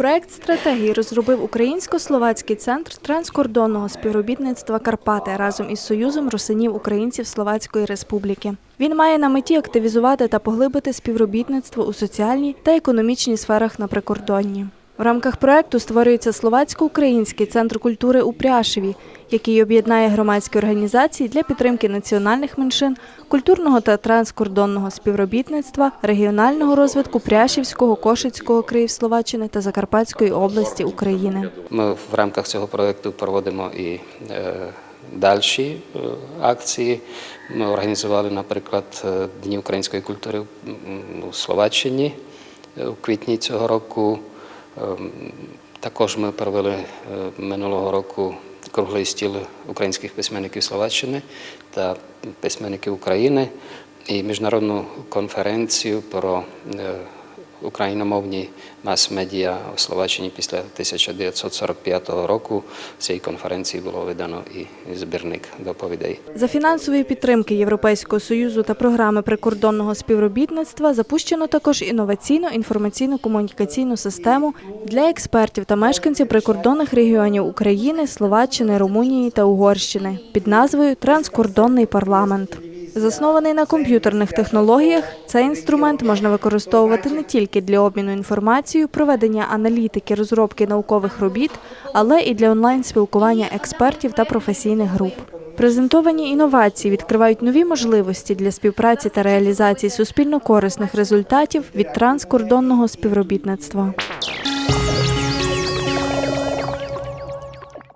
Проект стратегії розробив Українсько-Словацький центр транскордонного співробітництва Карпати разом із Союзом русинів українців Словацької Республіки. Він має на меті активізувати та поглибити співробітництво у соціальній та економічній сферах на прикордонні. В рамках проекту створюється Словацько-Український центр культури у Пряшеві, який об'єднає громадські організації для підтримки національних меншин, культурного та транскордонного співробітництва, регіонального розвитку Пряшівського, Кошицького Київсловаччини та Закарпатської області України. Ми в рамках цього проєкту проводимо і е, далі е, акції. Ми організували, наприклад, е, Дні української культури у Словаччині у квітні цього року. Ем, Також ми провели е, минулого року круглий стіл українських письменників Словаччини та письменників України і міжнародну конференцію про е, україномовні мас-медіа у Словаччині після 1945 року. Цієї конференції було видано і збірник доповідей. За фінансової підтримки Європейського союзу та програми прикордонного співробітництва запущено також інноваційну інформаційно-комунікаційну систему для експертів та мешканців прикордонних регіонів України, Словаччини, Румунії та Угорщини під назвою Транскордонний парламент. Заснований на комп'ютерних технологіях, цей інструмент можна використовувати не тільки для обміну інформацією, проведення аналітики, розробки наукових робіт, але і для онлайн-спілкування експертів та професійних груп. Презентовані інновації відкривають нові можливості для співпраці та реалізації суспільно корисних результатів від транскордонного співробітництва.